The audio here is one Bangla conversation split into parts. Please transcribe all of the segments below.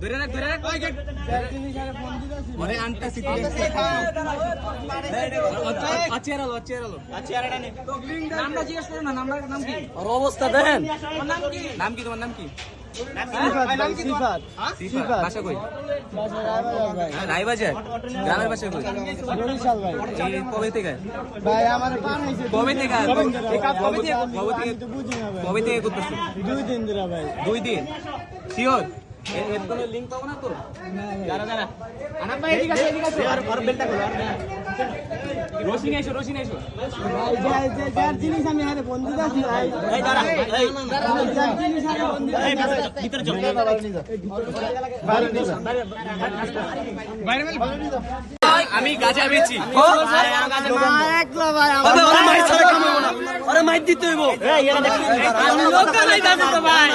ধরে রাখ ধরে রাখ। ওরে আনটা সিটি আলো আলো নামটা জিজ্ঞেস করো না নামটা নাম কি? আর অবস্থা দেখেন। নাম কি? নাম কি তোমার নাম কি? দুই দিন ভাই এর কোনো লিংক পাবো না তো দাঁড়া দাঁড়া। আনাম ভাই এদিকে আসো এদিকে আসো। আর আর বেলটা খোলো আর রোশিন এসো রোশিন এসো। ভাই যাই যাই যার জিনিস আমি হাতে বন্ধু আছি ভাই এই দাঁড়া এই যার জিনিস হাতে বন্ধু এই ভিতরে চল আমি গাজা বেচি। একলা ভাই আমার মাই ছাড়া কামাবো না আরে দিতে হইব আমি লোকাল আইতা তো ভাই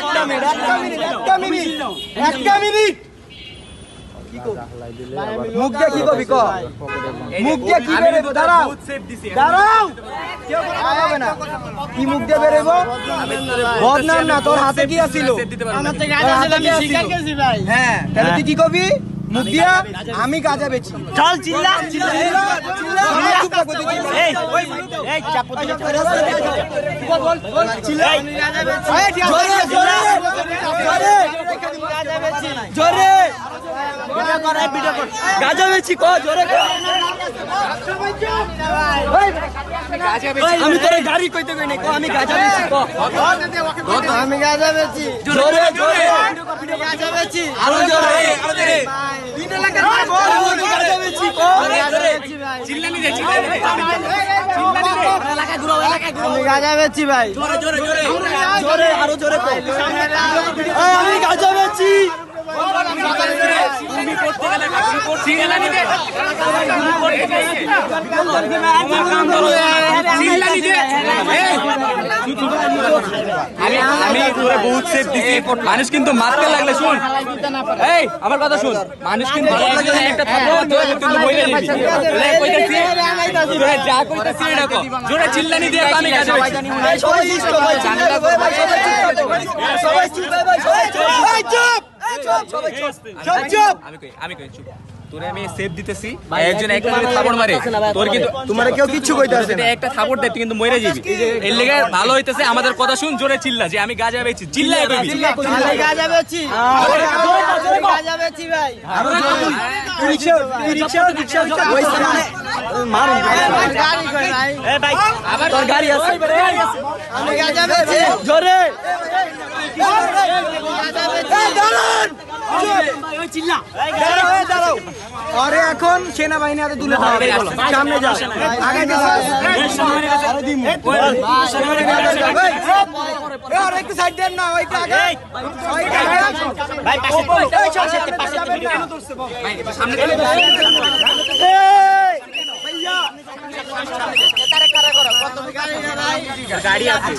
একটা মিনিট একটা মিনিট একটা মিনিট মুখ দিয়ে কি কবি মুখ দিয়ে কি বেরোবো দাঁড়াও দাঁড়াও কেউ হবে না কি মুখ দিয়ে বেরোবো বদনাম না তোর হাতে কি না। হ্যাঁ তাহলে তুই কি কবি মুখ দিয়া আমি গাজা বেচি। চল চিল্লা। জোরে জোরে জোরে। জোরে। ভিডিও কর এই ভিডিও কর। গাজা বেচি ক জোরে আমি তোরে গাড়ি কইতে কই নাই ক আমি গাজা বেচি ক। আমি গাজা বেচি। জোরে জোরে গাজা বেচি আরও জোরে আরও জোরে তিন এলাকা বল আমি গাজা বেচি ক চিল্লানি দে চিল্লানি দে এলাকা ঘুরো এলাকা ঘুরো আমি গাজা বেচি ভাই জোরে আরও জোরে আমি গাজা বেচি আমি আমি মানুষ কিন্তু মারতে লাগলে শুন এই আমার কথা শুন মানুষ কিন্তু একটা থাপ্পড় মারতে কিন্তু বইলে দিবি লে কইতাছি তোরে যা কইতাছি এটা কো জোরে চিল্লানি দিয়ে আমি সবাই চুপ আমি কই আমি কই চুপ তোরে আমি সেফ দিতেছি একজন থাপড় মারে তোর কিন্তু তোমারে কেউ কিচ্ছু কইতে না একটা থাপড় দেয় তুই কিন্তু মরে যাবি এর লেগে ভালো হইতেছে আমাদের কথা শুন জোরে চিল্লা যে আমি গাজা বেচি চিল্লাই কইবি আমি গাজা বেচি গাজা বেচি ভাই রিকশা রিকশা রিকশা ওই সামনে মারুন গাড়ি কই ভাই এই ভাই তোর গাড়ি আছে আমি গাজা বেচি জোরে চিল্লা। আরে এখন সেনাবাহিনী হাতে তুলে সামনে যাও। আগে একটু সাইড দেন না ওইটা আগে। গাড়ি আছে।